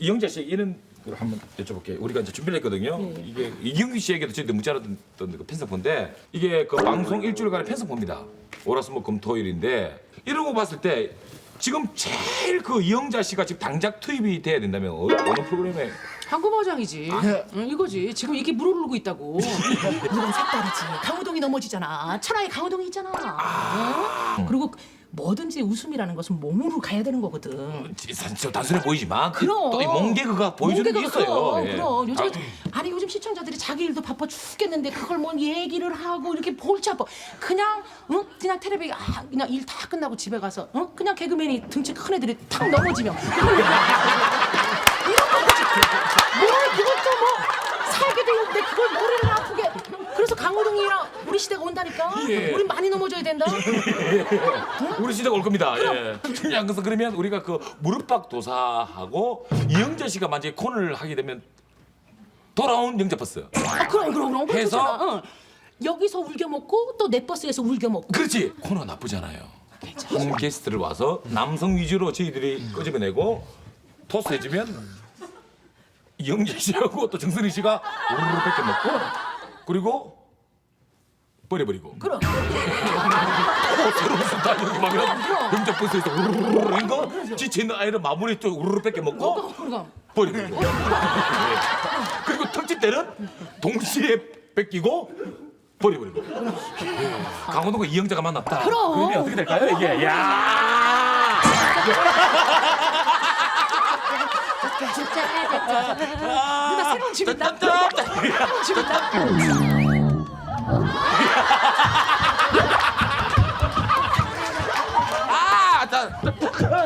이영자 씨 이런 걸 한번 여쭤볼게요. 우리가 이제 준비를 했거든요. 네. 이게 이경규 씨에게도 저희들 문자로 던그 편성포인데 이게 그 방송 일주일간의 편성포입니다. 월화수목 금토일인데 거 봤을 때 지금 제일 그 이영자 씨가 지금 당장 투입이 돼야 된다면 어, 어느 프로그램에 황금어장이지. 응, 이거지. 지금 이게 물 오르고 있다고. 이건 색다르지. 강호동이 넘어지잖아. 천하의 강호동이 있잖아. 응? 그리고 뭐든지 웃음이라는 것은 몸으로 가야 되는 거거든. 진짜 단순해 보이지만 그럼. 또이 몽개그가 보여주는 게 있어요. 그럼, 예. 그럼 요즘 아, 아니 요즘 시청자들이 자기 일도 바빠 죽겠는데 그걸 뭐 얘기를 하고 이렇게 볼지 아파. 그냥 응? 그냥 텔레비 아 그냥 일 다 끝나고 집에 가서 응? 그냥 개그맨이 등치 큰 애들이 탁 넘어지면 이런 거지. 뭘 그것도 뭐 살기도 힘든데 그걸 머리를 아프게. 그래서 강호동이랑 우리 시대가 온다니까. 예. 우린 많이 넘어져야 된다. 우리 시대가 올 겁니다. 예. 그냥 그래서 그러면 우리가 그 무릎팍 도사하고 이영자 씨가 만약에 코너를 하게 되면 돌아온 영자 버스. 아, 그럼 그럼 그럼 해서? 그렇잖아. 응. 여기서 울겨 먹고 또 내 버스에서 울겨 먹고. 그렇지. 코너 나쁘잖아요. 한 게스트를 와서 남성 위주로 저희들이 끄집어내고 토스해주면 이영자 씨하고 또 정선희 씨가 우르르 뺏겨 먹고 그리고 버려버리고 그럼. 또 새로운 스타일로 막 이런 영자 버스에서 우르르 이거 지쳐있는 아이를 마무리 또 우르르 뺏겨 먹고 그럼. 버리고 예. 그리고 특집 때는 동시에 뺏기고 버려버리고 예. 강호동과 이영자가 만났다 그럼. 그러면 어떻게 될까요 이게 야 누나 새로운 집 있다. 새로운 집 있다.